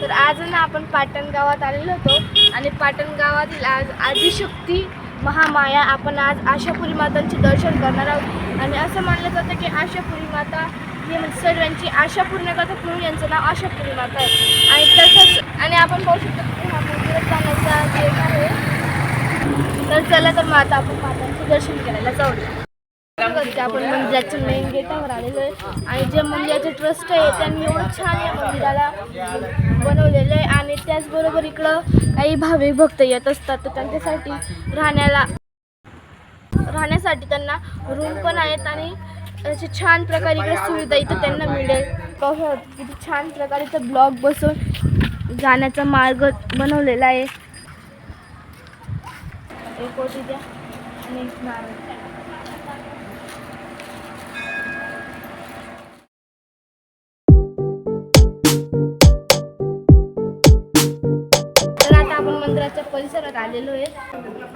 तर आज ना आपण पाटण गावात आलेलो होतो. आणि पाटण गावातील आज आदिशक्ती महामाया आपण आज आशापुरी मातांचे दर्शन करणार आहोत. आणि असं मानलं जातं की आशापुरी माता हे म्हणजे सर्वांची आशा पूर्ण करतात म्हणून यांचं नाव आशापुरी माता आहे. आणि तसंच आणि आपण पाहू शकतो की हा मंदिरात जाण्याचा गेट आहे. तर चला तर मग आता आपण मातांचं दर्शन करायला जाऊया. आपण मंदिराच्या मेन गेटावर आलेलो आहे. आणि जे मंदिराचे ट्रस्ट आहे त्यांनी एवढं छान या मंदिराला बनवलेलं आहे. आणि त्याचबरोबर इकडं काही भाविक भक्त येत असतात. तर त्यांच्यासाठी राहण्याला राहण्यासाठी त्यांना रूम पण आहेत आणि असे छान प्रकारे इकडे सुविधा इथं त्यांना मिळेल. कसं किती छान प्रकारे इथं ब्लॉक बसून जाण्याचा मार्ग बनवलेला आहे. एक ओटी द्या. आणि मंदिराच्या परिसरात आलेलो आहे.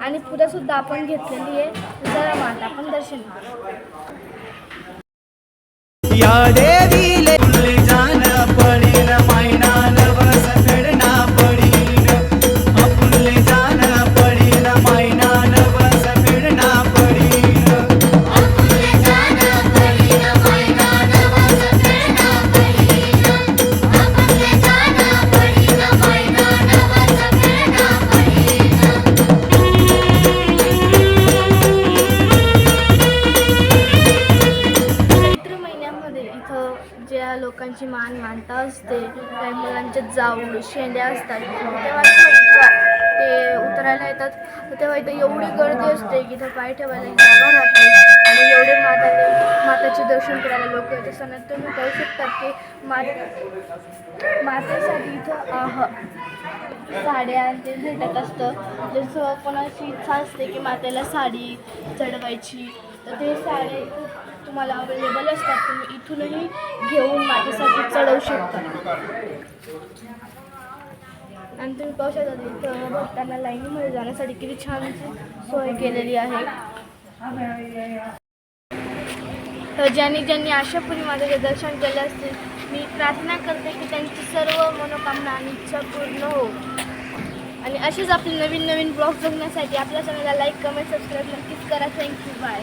आणि पुढे सुद्धा आपण घेतलेली आहे. जरा माता आपण दर्शन या देवी लोकांची मान मानता असते काही मुलांच्या जाऊन शेंड्या असतात. तेव्हा ते ते उतरायला येतात. तेव्हा इथं एवढी गर्दी असते की इथं पाय ठेवायला जागा राहते. आणि एवढे माताने माताचे दर्शन करायला लोक येत सणात तुम्ही करू शकतात की मात मातेसाठी इथं आह साड्या ते भेटत असतं. जसं कोणाची इच्छा असते की मातेला साडी चढवायची तर ते साडी तुम्हाला अवेलेबल असतात तुम्ही इथूनही घेऊन माझ्यासाठी चढवू शकता. आणि तुम्ही पाहू शकता इथं भक्तांना लाईनीमध्ये जाण्यासाठी किती छान सोय केलेली आहे. तर ज्यांनी ज्यांनी आशापुरी माझे दर्शन केले असतील मी प्रार्थना करते की त्यांची सर्व मनोकामना आणि इच्छा पूर्ण हो. आणि असेच आपले नवीन नवीन ब्लॉग बघण्यासाठी आपल्या चॅनलला लाईक कमेंट सबस्क्राईब नक्कीच करा. Thank you bye